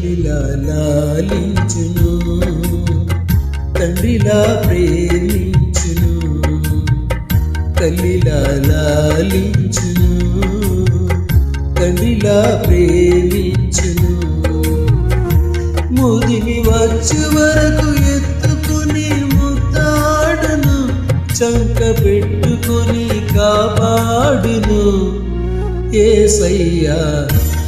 తల్లిలా లాలించును తండ్రిలా ప్రేమించును తల్లిలా లాలించును తండ్రిలా ప్రేమించును. ముదిమి వచ్చు వరకు ఎత్తుకుని ముత్తాడును చంక పెట్టుకుని కాపాడును. ఏ సయ్యా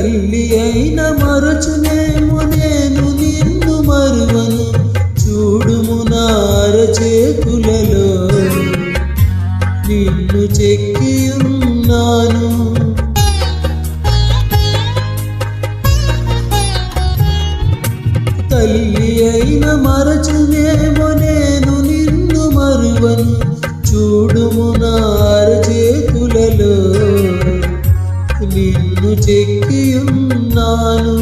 తల్లి అయిన మరచునేమో నేను నిన్ను మరువను. చూడుము నార చేతులలో. నిన్ను చెక్కి ఉన్నాను. తల్లి అయిన మరచునేమో నేను నిన్ను మరువను. చూడుము నార చేతు నిన్ను చెక్కి ఉన్నాను.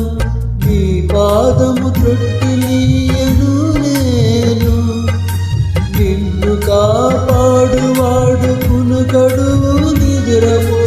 నీ పాదము త్రొట్టిలీయను నేను. నిన్ను కాపాడువాడు పునుకడు నిద్రపో